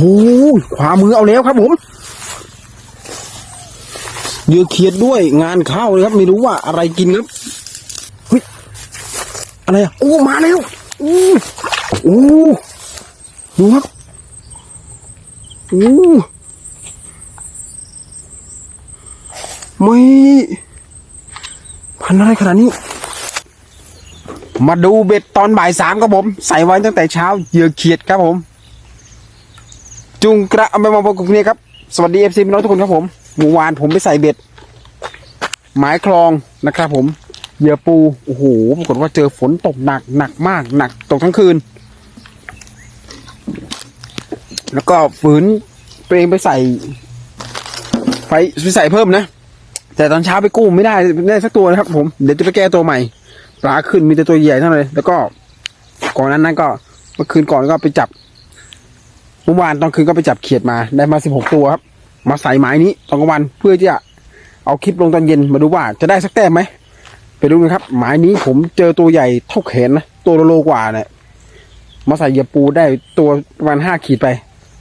โอ้ยขวามือเอาแล้วครับผมเหยื่อเขียดด้วยงานเข้าเลยครับ ไม่รู้ว่าอะไรกินครับเฮ้ยอะไรอะโอ้มาแล้วโอ้โอ้ดูครับโอ้ไม่พันอะไรขนาดนี้ มาดูเบ็ดตอนบ่ายสามครับผม ใส่ไว้ตั้งแต่เช้าเหยื่อเขียดครับผม จุงกระเอาไปมาบกับนี่ครับ สวัสดีเอฟซีพี่น้องทุกคนครับผมเมื่วานผมไปใส่เบ็ด หมายคลองนะครับผม เหยื่อปู โอ้โห ปรากฏว่าเจอฝนตกหนักหนักมาก หนักตกทั้งคืน แล้วก็ฝืนตัวเองไปใส่ไปไปใส่เพิ่มนะ แต่ตอนเช้าไปกู้ไม่ได้ได้สักตัวนะครับ ผม เดี๋ยวจะไปแก้ตัวใหม่ ปลาขึ้นมีแต่ตัวใหญ่เท่านั้นเลย แล้วก็ก่อนนั้นนั้นก็เมื่อคืนก่อนก็ไปจับ มื่อวานตอนคืนก็ไปจับเขียดมาได้มาสิบหกตัวครับ มาใส่ไม้นี้ตอนกลางวันเพื่อที่จะเอาคลิปลงตอนเย็นมาดูว่าจะได้สักแต้มไหมไปดูกันครับหมายนี้ผมเจอตัวใหญ่เท่าแขนนะตัวลโลกว่าเนี่ยมาใส่เหยียบปูได้ตัวประมาณห้าขีดไป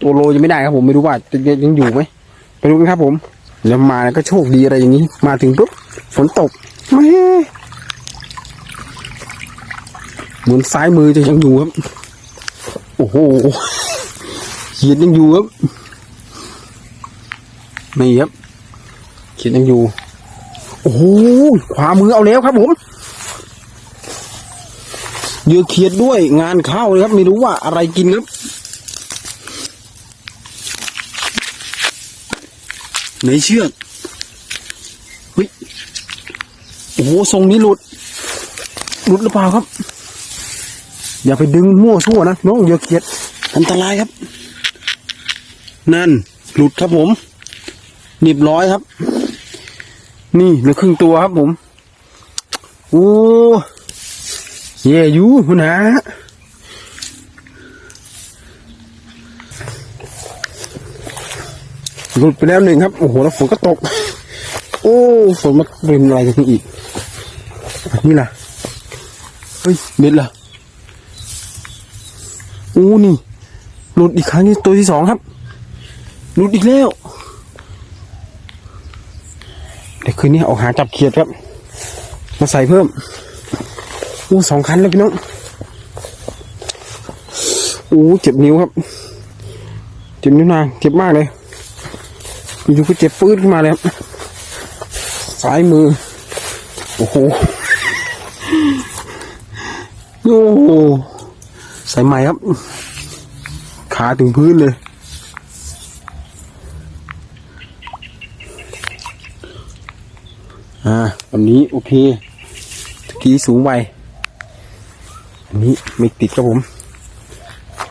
ตัวโลยังไม่ได้ครับผมไม่รู้ว่าจะยังอยู่ไหมไปดูกันครับผมแล้วมาก็โชคดีอะไรอย่างนี้ มาถึงปุ๊บฝนตกแม่เหมือนซ้ายมือจะยังอยู่ครับ โอ้โห ขียดยังอยู่ครับนี่ครับเขียดยังอยู่ โอ้โหขวามือเอาแล้วครับผมเยือเขียดด้วยงานเข้าเลยครับ ไม่รู้ว่าอะไรกินครับไหนเชือกเฮ้ยโอ้โหทรงนี้หลุด หลุดหรือเปล่าครับ อย่าไปดึงมั่วซั่วนะน้องเยือเขียดอันตรายครับ นั่น หลุดครับผมเรีบร้อยครับ นี่เหลือครึ่งตัวครับผม โอ้เย่ยูหนะหลุดไปแล้วหนึ่งครับ โอ้โห แล้วฝนก็ตก โอ้ฝนมาเป็นอะไรกันอีกอันนี่ล่ะ เฮ้ย เม็ดล่ะโอ้นี่ หลุดอีกครั้งนี้ตัวที่สองครับ หลุดอีกแล้วเดี๋ยวคืนนี้เอาหาจับเขียดครับ มาใส่เพิ่มโอ้สองคันแล้วพี่น้องโอ้เจ็บนิ้วครับเจ็บนิ้วนางเจ็บมากเลยอยู่ก็เจ็บปื้ดขึ้นมาเลยครับซ้ายมือ โอ้โหโอ้ใส่ใหม่ครับ ขาถึงพื้นเลย อ่าแบบนี้โอเคตะกี้สูงไปอันนี้ไม่ติดครับผม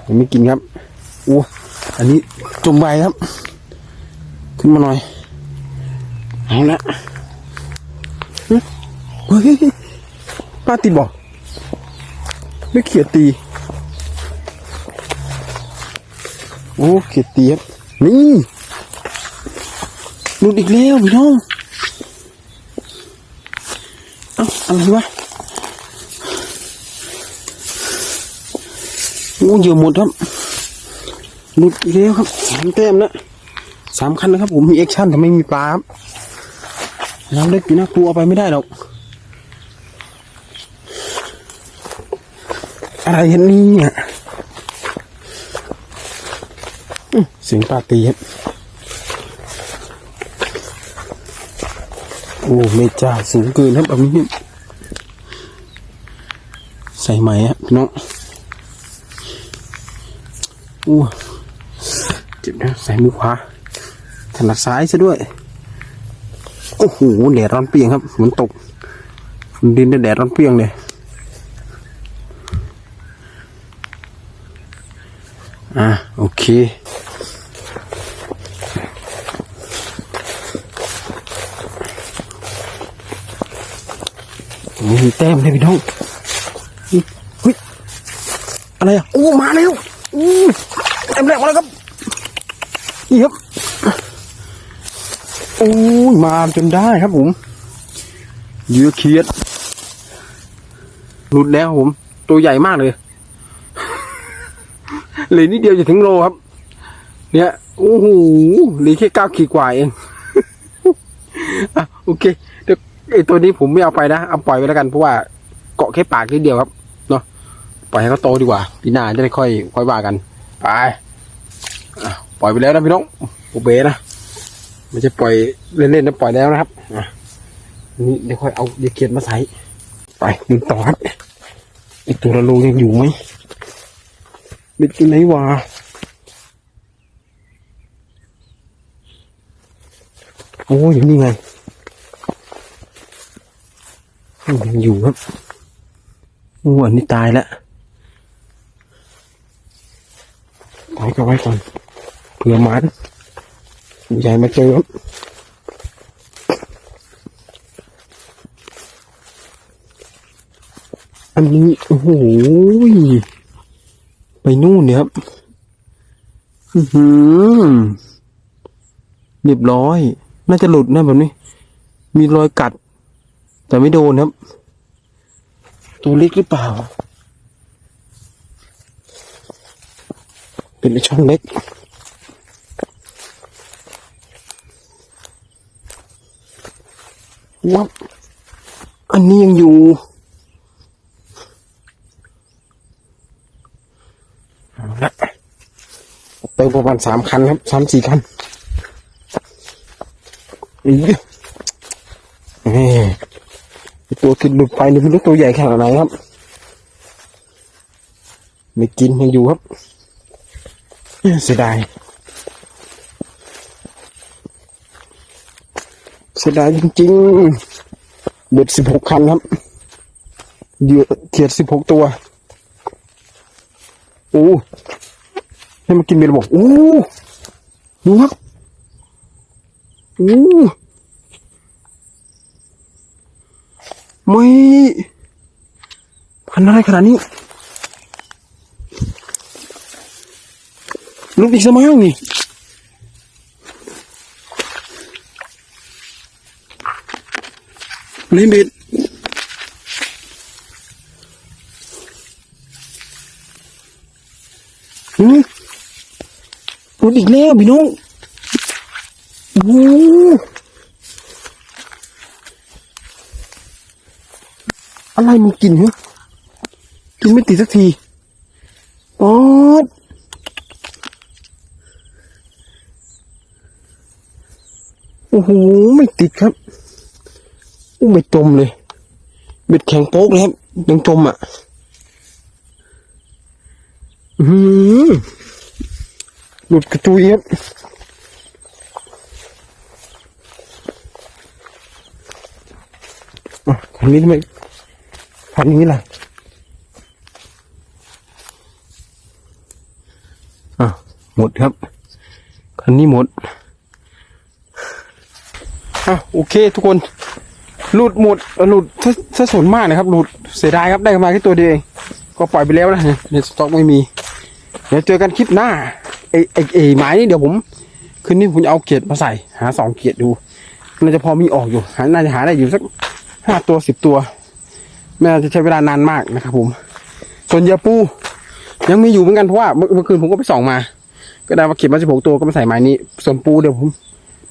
ผมไม่กินครับโอ้อันนี้จมใบครับ ขึ้นมาหน่อยเอาละเฮ้ยเฮ้ยป้าติดบอกไม่เขียดตี โอ้เขียดตีครับนี่หลุดอีกแล้วพี่น้อง เอะไรวะโอ้เยอะหมดครับหลุดอีกแล้วครับสามแต้มแล้วสามคันนะครับผมมีแอคชั่นแต่ไม่มีปลาครับน้ำเล็กอยู่นะกลัวเอาไปไม่ได้หรอกอะไรเห็นนี่เนี่ยเสียงปลาตีครับโอ้เมจ้าสูงเกินครับแบบนี้ ส่ไหมฮะพี่น้องโอ้เจ็บนะใส่มือขวาถนัดซ้ายซะด้วยโอ้โหแดดร้อนเปรียงครับฝนตกฝนดินแดดร้อนเปรียงเลยอะโอเคมีแต้มเลยพี่น้อง อะไรอะโอ้มาแล้วอู้แต้มแรกมาแล้วครับนี่ครับโอ้ยมาจนได้ครับผมเหยื่อเขียดหลุดแล้วครับผม ตัวใหญ่มากเลยเหลือนิดเดียวจะถึงโลครับ เนี่ยโอ้โหเหลือแค่เก้าขีดกว่าเองอะโอเคเดี๋ยวไอตัวนี้ผมไม่เอาไปนะ เอาปล่อยไว้แล้วกันเพราะว่าเกาะแค่ปากนิดเดียวครับเนาะ ปล่อยให้เขาโตดีกว่าปีหน้าจะได้ค่อยค่อยว่ากันไปอะปล่อยไปแล้วนะพี่น้องโอเบนะไม่ใช่ปล่อยเล่นๆนะปล่อยแล้วนะครับอะนี่เดี๋ยวค่อยเอาเดียเกียดมาใส่ไปดึงต่อครับไอตัวระโลยังอยู่ไหมเบ็ดอยู่ไหนวะโอ้ยอยู่นี่ไงยังอยู่ครับโอ้อันนี้ตายแล้ว ปล่อยก็ไว้ก่อนเผื่อหมันใหญ่มาเจอครับอันนี้ โอ้โหไปนู่นเนี่ยครับอือหือเรียบร้อย น่าจะหลุดนะแบบนี้ มีรอยกัด แต่ไม่โดนครับ ตัวเล็กหรือเปล่า เป็นช่องเล็ก วับ อันนี้ยังอยู่เอาละเติมประมาณสามคันครับสามสี่คันอีกนี่ตัวติดหลุดไปนี่ไม่รู้ตัวใหญ่ขนาดไหนครับ ไม่กินยังอยู่ครับ เสียดายเสียดายจริงๆเบ็ดสิบหกคันครับเหยื่อเขียดสิบหกตัวโอ้ให้มากินเบ็ดบอกโอ้ดูครับอู้ไม่พันอะไรขนาดนี้ ลุกอีกสมัยนี่ลิมิตอืมลุกอีกแล้วพี่น้องโอ้อะไรมันกินเหรอกินไม่ติดสักทีป๊อดโอ้โหไม่ติดครับอู้ไม่จมเลย เบ็ดแข็งโป๊กเลยครับยังจมอะ อือหือหลุดกระจุยครับอะคันนี้ทำไมพันอย่างนี้ล่ะอะหมดครับคันนี้หมด อะโอเค ทุกคนหลุดหมดหลุดซะซะส่วนมากนะครับหลุดเสียดายครับได้มาแค่ตัวเดียวเองก็ปล่อยไปแล้วนะในสต็อกไม่มี เดี๋ยวเจอกันคลิปหน้าไอไอไอหมายนี่เดี๋ยวผมคืนนี้ผมจะเอาเกียรมาใส่ หาสองเกียรดูน่าจะพอมีออกอยู่หาน่าจะหาได้อยู่สักห้าตัวสิบตัวไม่น่าจะใช้เวลานานมากนะครับผม ส่วนยาปู ยังมีอยู่เหมือนกันเพราะว่าเมื่อคืนผมก็ไปส่องมา ก็ได้มาเก็บมาสิบหกตัวก็มาใส่หมายนี้ ส่วนปูเดี๋ยวผม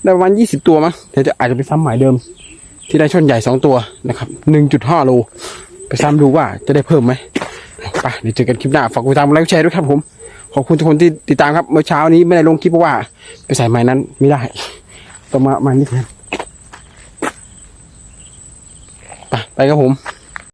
ได้ประมาณยี่สิบตัวมั้งเดี๋ยวจะอาจจะไปซ้ำหมายเดิม ที่ได้ช่อนใหญ่สองตัวนะครับหนึ่งจุดห้าโล ไปซ้ำดูว่าจะได้เพิ่มไหมไปเดี๋ยวเจอกันคลิปหน้าฝากกดติดตามไลค์แชร์ด้วยครับผมขอบคุณทุกคนที่ติดตามครับเมื่อเช้านี้ไม่ได้ลงคลิปเพราะว่า ไปใส่หมายนั้นไม่ได้ต้องมามานี่แทนไปไปครับผม